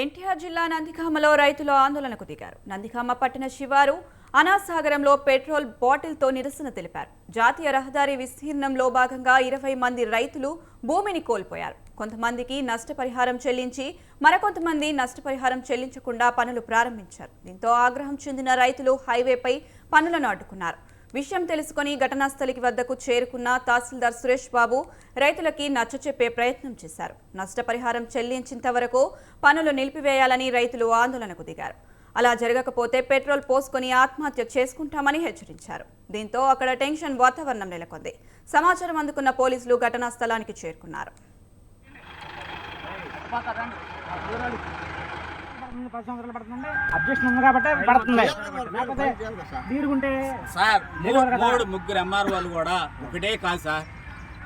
ఎన్టీఆర్ జిల్లా నందిగామలో రైతులు ఆందోళనకు దిగారు. నందిగామ పట్టణ శివారు అనాసాగరంలో పెట్రోల్ బాటిల్తో నిరసన తెలిపారు. జాతీయ రహదారి విస్తీర్ణంలో భాగంగా ఇరవై మంది రైతులు భూమిని కోల్పోయారు. కొంతమందికి నష్టపరిహారం చెల్లించి మరికొంతమంది నష్టపరిహారం చెల్లించకుండా పనులు ప్రారంభించారు. దీంతో ఆగ్రహం చెందిన రైతులు హైవేపై పనులను అడ్డుకున్నారు. విషయం తెలుసుకుని ఘటనాస్థలికి వద్దకు చేరుకున్న తహసీల్దార్ సురేష్ బాబు రైతులకి నచ్చచెప్పే ప్రయత్నం చేశారు. నష్టపరిహారం చెల్లించేంత వరకు పనులు నిలిపివేయాలని రైతులు ఆందోళనకు దిగారు. అలా జరగకపోతే పెట్రోల్ పోసుకొని ఆత్మహత్య చేసుకుంటామని హెచ్చరించారు. దీంతో అక్కడ టెన్షన్ వాతావరణం నెలకొంది. సమాచారం అందుకున్న పోలీసులు ఘటనా స్థలానికి చేరుకున్నారు. పడుతుంది, పది సంవత్సరాలు పడుతుంది అబ్జెక్షన్ ఉంది కాబట్టి పడుతుంది లేకపోతే దీడుకుంటే సార్ మూడు ముగ్గురు ఎంఆర్ వాళ్ళు కూడా ఒకటే కాదు సార్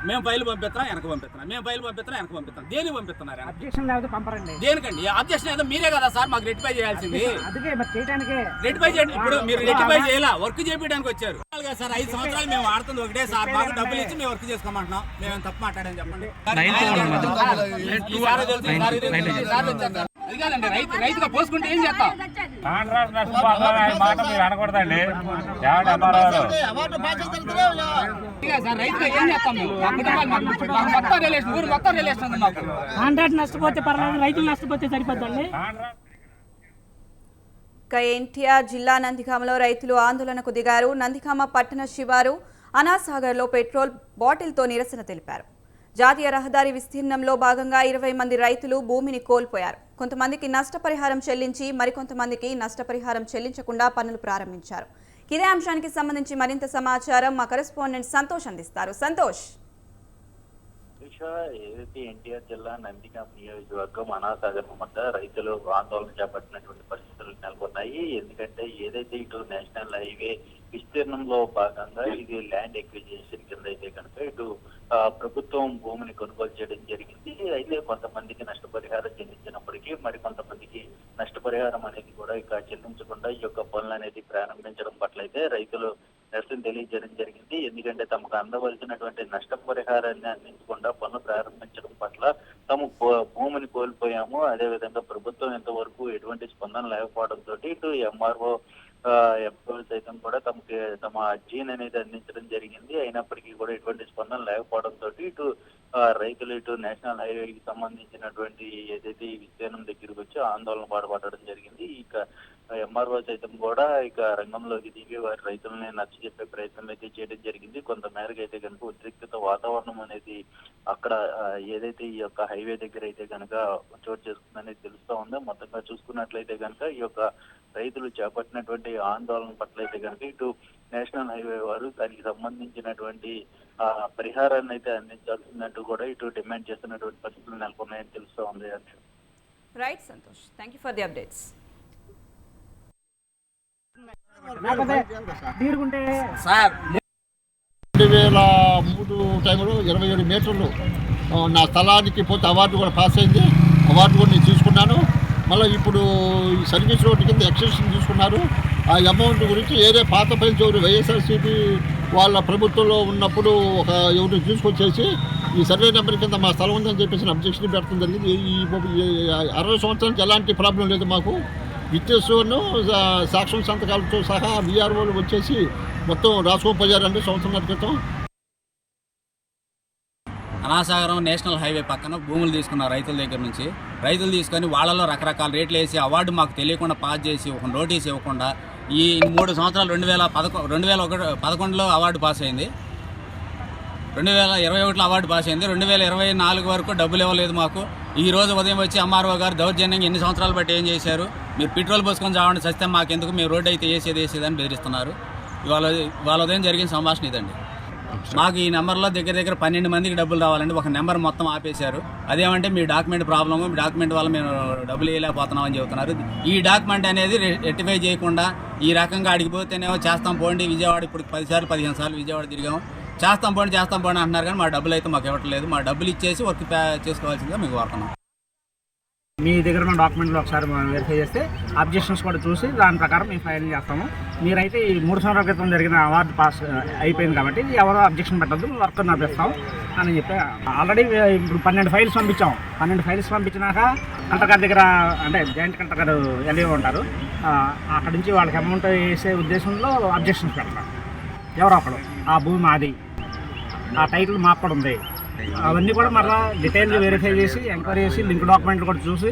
మేము ఫైల్ పంపిస్తున్నాం వెనక పంపిస్తున్నాం మేము ఫైల్ పంపిస్తున్నాం వెనక పంపిస్తున్నాం దేనికి పంపిస్తున్నారు వెనక? అబ్జెక్షన్ లేకపోతే పంపరండి దేనికండి అబ్జెక్షన్ ఏదో మీరే కదా సార్ మాకు రెట్టిఫై చేయాల్సింది అందుకే మరి చేయడానికి రెట్టిఫై చేయండి ఇప్పుడు మీరు రెట్టిఫై చేయాలా వర్క్ చేయడానికి వచ్చారు సార్ ఐదు సంవత్సరాలు మేము ఆడుతుంది ఒకటే సార్ మాకు డబ్బులు ఇచ్చి మేము వర్క్ చేసుకోమంటున్నాం మేము తప్పు మాట్లాడని చెప్పండి అది కాదండి రైతు రైతుగా పోసుకుంటే ఏం చేస్తాం? కాంట్రాక్ట్ నష్టపోతుంది ఈ మాట మీరు అనకూడదండి. ఎవరు అమ్మారావు ఇదిగా సార్ రైతుగా ఏం చేస్తాం మేము? మా కుటుంబాలు మాకు మాకు మొత్తం రిలేషన్ ఊరు మొత్తం రిలేషన్ ఉంది మాకు. కాంట్రాక్ట్ నష్టపోతే పర్లేదు రైతులు నష్టపోతే సరిపోద్దండి. కాంట్రాక్ట్ ఇక ఎన్టీఆర్ జిల్లా నందిగామలో రైతులు ఆందోళనకు దిగారు. నందిగామ పట్టణ శివారు అనాసాగర్లో పెట్రోల్ బాటిల్తో నిరసన తెలిపారు. జాతీయ రహదారి విస్తీర్ణంలో భాగంగా ఇరవై మంది రైతులు భూమిని కోల్పోయారు. కొంతమందికి నష్టపరిహారం చెల్లించి మరికొంతమందికి నష్టపరిహారం చెల్లించకుండా పనులు ప్రారంభించారు. ఇదే అంశానికి సంబంధించి మరింత సమాచారం మా కరెస్పాండెంట్ సంతోష్ అందిస్తారు. సంతోష్! ఏదైతే ఎన్టీఆర్ జిల్లా నందిగాం నియోజకవర్గం అనాసాగర్ వద్ద రైతులు ఆందోళన చేపట్టినటువంటి పరిస్థితులు నెలకొన్నాయి. ఎందుకంటే ఏదైతే ఇటు నేషనల్ హైవే విస్తీర్ణంలో భాగంగా ఇది ల్యాండ్ ఎక్విజిషన్కి అయితే కనుక ఇటు ఆ, ప్రభుత్వం భూమిని కొనుగోలు చేయడం జరిగింది. అయితే కొంతమందికి నష్టపరిహారం చెల్లించినప్పటికీ మరి కొంతమందికి నష్టపరిహారం అనేది కూడా ఇక చెల్లించకుండా ఈ యొక్క పనులు అనేది ప్రారంభించడం పట్ల అయితే రైతులు నిరసన తెలియజేయడం జరిగింది. ఎందుకంటే తమకు అందవలసినటువంటి నష్టపరిహారాన్ని అందించకుండా పనులు ప్రారంభించడం పట్ల తాము భూమిని కోల్పోయాము. అదే విధంగా ప్రభుత్వం ఇంతవరకు ఎటువంటి స్పందన లేకపోవడంతో ఇటు ఎంఆర్ఓ ఎంప్లాయీ సైతం కూడా తమకి తమ అర్జీని అనేది అందించడం జరిగింది. అయినప్పటికీ కూడా ఎటువంటి స్పందన లేకపోవడంతో ఇటు రైతులు ఇటు నేషనల్ హైవేకి సంబంధించినటువంటి ఏదైతే ఈ విస్తీర్ణం దగ్గరికి వచ్చి ఆందోళన పాటుపడడం జరిగింది. ఇక ఎంఆర్ఓ సైతం కూడా ఇక రంగంలోకి దిగి వారి రైతులని నచ్చ చెప్పే ప్రయత్నం అయితే చేయడం జరిగింది. కొంత మేరకు అయితే కనుక ఉద్రిక్తత వాతావరణం అనేది అక్కడ ఏదైతే ఈ యొక్క హైవే దగ్గర అయితే కనుక చోటు చేసుకుందనేది తెలుస్తా ఉందో. మొత్తంగా చూసుకున్నట్లయితే కనుక ఈ యొక్క రైతులు చేపట్టినటువంటి ఆందోళన పట్ల అయితే కనుక ఇటు నేషనల్ హైవే వారు దానికి సంబంధించినటువంటి పరిహారాన్ని అయితే అందించాల్సిందంటూ కూడా ఇటు డిమాండ్ చేస్తున్నటువంటి పరిస్థితులు నెలకొన్నాయని తెలుస్తా ఉంది Akshay. Right Santosh. Thank you for the updates sir రెండు వేల మూడు టైంలో ఇరవై ఏడు మీటర్లు నా స్థలానికి పోతే అవార్డు కూడా పాస్ అయింది. అవార్డు కూడా నేను తీసుకున్నాను. మళ్ళీ ఇప్పుడు ఈ సర్వీస్ రోడ్డు కింద ఎక్స్టెన్షన్ తీసుకున్నారు. ఆ అమౌంట్ గురించి ఏదే పాత పైన ఎవరు వైఎస్ఆర్సీపీ వాళ్ళ ప్రభుత్వంలో ఉన్నప్పుడు ఒక ఎవరు తీసుకొచ్చేసి ఈ సర్వే నెంబర్ కింద మా స్థలం ఉందని చెప్పేసి అబ్జెక్షన్ పెట్టడం జరిగింది. ఈ అరవై సంవత్సరానికి ఎలాంటి ప్రాబ్లం లేదు మాకు. విత్యస్సును సాక్ష్యం సంతకాలతో సహా విఆర్ఓలు వచ్చేసి మొత్తం రాసుకోపోయారండి సంవత్సరాల క్రితం అనాసాగరం నేషనల్ హైవే పక్కన భూములు తీసుకున్న రైతుల దగ్గర నుంచి రైతులు తీసుకొని వాళ్ళలో రకరకాల రేట్లు వేసి అవార్డు మాకు తెలియకుండా పాస్ చేసి ఒక నోటీస్ ఇవ్వకుండా ఈ మూడు సంవత్సరాలు రెండు వేల పదకొ రెండు వేల ఒకటి పదకొండులో అవార్డు పాస్ అయింది. రెండు వేల ఇరవై ఒకటిలో అవార్డు పాస్ అయింది. రెండు వేల ఇరవై నాలుగు వరకు డబ్బులు ఇవ్వలేదు మాకు. ఈ రోజు ఉదయం వచ్చి ఎంఆర్ఓ గారు దౌర్జన్యంగా ఎన్ని సంవత్సరాలు బట్టి ఏం చేశారు? మీరు పెట్రోల్ పోసుకొని చావండి సస్తే మాకెందుకు? మీరు రోడ్డు అయితే వేసేది వేసేది అని బెదిరిస్తున్నారు. ఇవాళ ఇవాళ ఉదయం జరిగిన సంభాషణ ఇదండి. మాకు ఈ నెంబర్లో దగ్గర దగ్గర పన్నెండు మందికి డబ్బులు రావాలండి. ఒక నెంబర్ మొత్తం ఆపేశారు. అదేమంటే మీ డాక్యుమెంట్ ప్రాబ్లమ్ మీ డాక్యుమెంట్ వల్ల మేము డబ్బులు వేయలేకపోతున్నాం అని చెబుతున్నారు. ఈ డాక్యుమెంట్ అనేది రెక్టిఫై చేయకుండా ఈ రకంగా అడిగిపోతేనేమో చేస్తాం పోండి విజయవాడ ఇప్పుడు పదిసార్లు పదిహేను సార్లు విజయవాడ తిరిగాము. చేస్తాం పోండి చేస్తాం పోండి అంటున్నారు కానీ మా డబ్బులు అయితే మాకు ఇవ్వట్లేదు. మా డబ్బులు ఇచ్చేసి వర్క్ చేసుకోవాల్సిందిగా మీకు కోరుతున్నాం. మీ దగ్గర ఉన్న డాక్యుమెంట్లు ఒకసారి మనం వెరిఫై చేస్తే అబ్జెక్షన్స్ కూడా చూసి దాని ప్రకారం మేము ఫైల్ చేస్తాము. మీరైతే ఈ మూడు సంవత్సరాల క్రితం జరిగిన అవార్డు పాస్ అయిపోయింది కాబట్టి ఎవరో అబ్జెక్షన్ పెట్టద్దు వర్క్ నడిపిస్తాం అని చెప్పి ఆల్రెడీ ఇప్పుడు పన్నెండు ఫైల్స్ పంపించాం. పన్నెండు ఫైల్స్ పంపించినాక కలెక్టర్ గారి దగ్గర అంటే జాయింట్ కలెక్టర్ గారు ఎల్ఏ ఉంటారు. అక్కడి నుంచి వాళ్ళకి అమౌంట్ వేసే ఉద్దేశంలో అబ్జెక్షన్స్ పెడతాం. ఎవరో ఒకడు ఆ భూమి మాది ఆ టైటిల్ మాకు కూడా ఉంది అవన్నీ కూడా మరలా డీటెయిల్గా వెరిఫై చేసి ఎంక్వైరీ చేసి లింక్ డాక్యుమెంట్లు కూడా చూసి